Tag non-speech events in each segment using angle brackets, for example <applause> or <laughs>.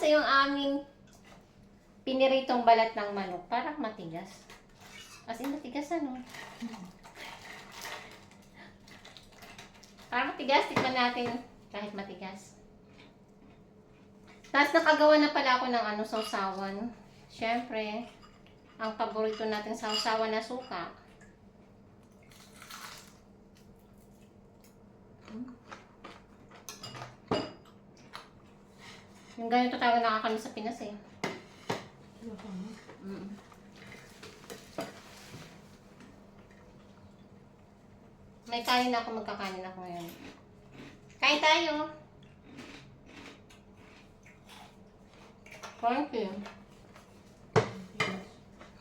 sa yung aming piniritong balat ng manok. Parang matigas. As in, matigas ano. Parang matigas. Tikman natin kahit matigas. Tapos nakagawa na pala ako ng ano, sausawan. Siyempre, ang paborito natin sausawan na suka. Yung ganito talaga nakakamiss sa Pinas eh. Mm. May kanin ako, magkakanin ako ngayon. Kain tayo. Thank you.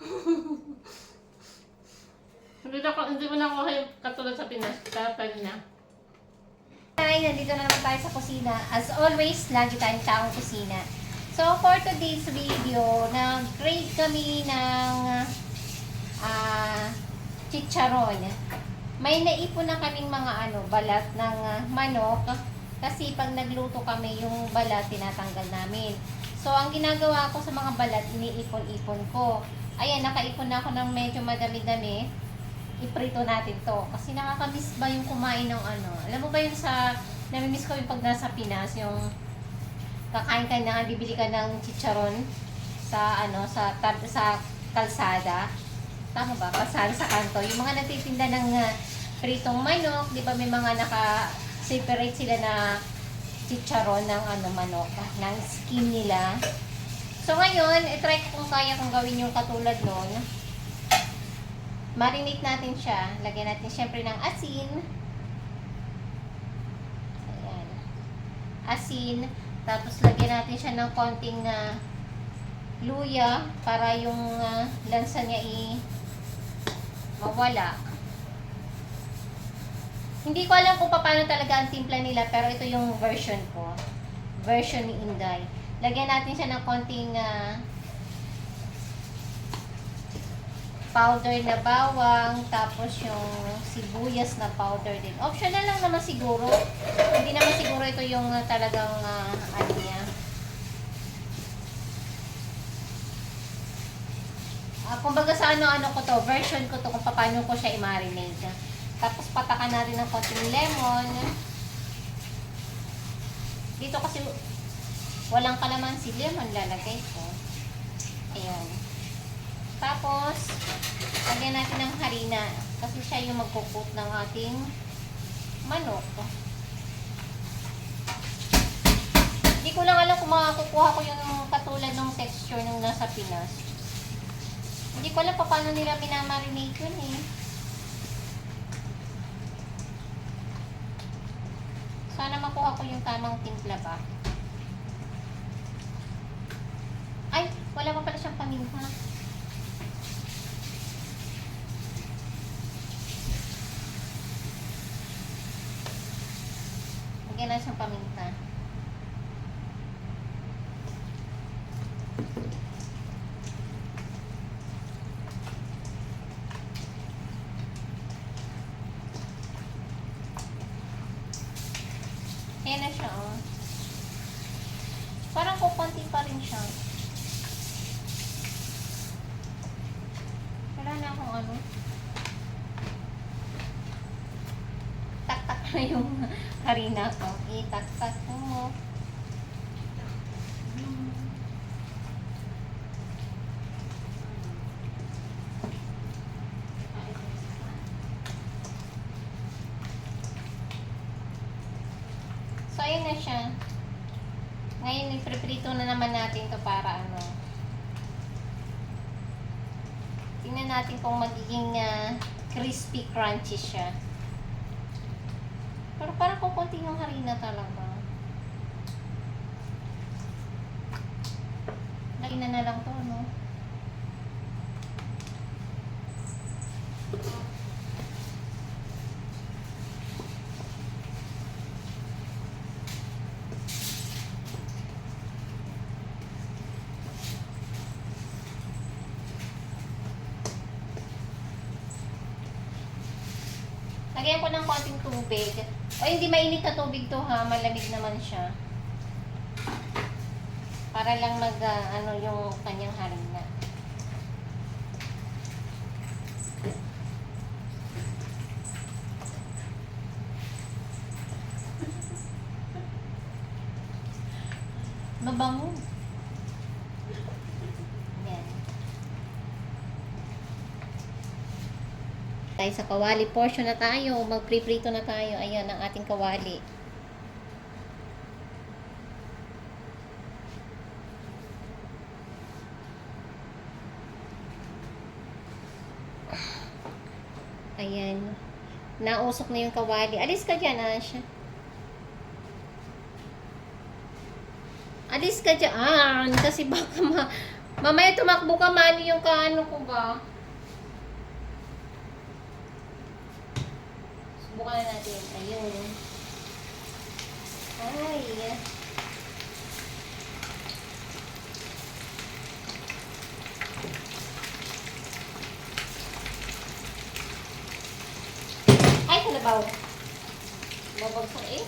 <laughs> hindi na hindi mo na ako katulad sa Pinas. Tatag na. Hi, nandito na naman tayo sa kusina. As always, lagi tayong taong kusina. So, for today's video, nag-grade kami ng ah chicharon. May naipon na kaming mga ano, balat ng ah, manok. Kasi pag nagluto kami, yung balat tinatanggal namin. So, ang ginagawa ko sa mga balat, iniipon-ipon ko. Ayan, nakaipon na ako ng medyo madami-dami. Iprito natin to. Kasi nakakamiss ba yung kumain ng ano? Alam mo ba yung sa, namimiss ko yung pag nasa Pinas, yung kakain ka na, bibili ka ng chicharon sa ano, sa tab, sa kalsada. Tama ba? Kalsada sa kanto. Yung mga nagtitinda ng ah, pritong manok, di ba may mga naka-separate sila na chicharon ng ano manok, ng skin nila. So ngayon, i-try ko kung kaya kong gawin yung katulad nun. Marinate natin siya. Lagyan natin syempre ng asin. Ayan. Asin. Tapos lagyan natin siya ng konting ah, luya para yung ah, lansa niya i mawala. Hindi ko alam kung paano talaga ang timpla nila pero ito yung version ko. Version ni Inday. Lagyan natin siya ng konting ah, powder na bawang, tapos yung sibuyas na powder din. Optional lang naman siguro. Hindi naman siguro ito yung ah, talagang ah, ano niya. Ah, kumbaga sa ano-ano ko to, version ko to kung paano ko siya i-marinate. Tapos patakan natin ng konting lemon. Dito kasi walang kalamansi lemon lalagay ko. Ayan. Tapos, lagyan natin ng harina. Kasi siya yung magkukot ng ating manok. Hindi ko lang alam kung makakukuha ko yung katulad ng texture nung nasa Pinas. Hindi ko alam pa paano nila minamarinate yun eh. Sana makuha ko yung tamang timpla ba. Ay, wala pa pala siyang paminta. Lagyan na siyang paminta. Ayan na siya, oh. Parang kukunti pa rin siya. Wala na akong ano. Tak-tak na <laughs> yung harina ko. Itak-tak mo. So, ayun na siya. Ngayon, ipreprito na naman natin to para ano. Tingnan natin kung magiging ah, crispy crunchy siya. Pero parang kukunti yung harina talaga. Lagyan na na lang to, no? Lagyan ko ng konting tubig. O hindi mainit na tubig to ha, malamig naman siya. Para lang mag, ah, ano, yung kanyang harina. Mabango. Tayo sa kawali portion na tayo. Magpriprito na tayo. Ayan ang ating kawali. Ayan. Nausok na yung kawali. Alis ka dyan, Asha. Alis ka dyan. Kasi baka ma... Mamaya tumakbo ka man yung kaano ko ba. Na natin. Ayun. Ay. Ay, kalabaw. Babagsak eh.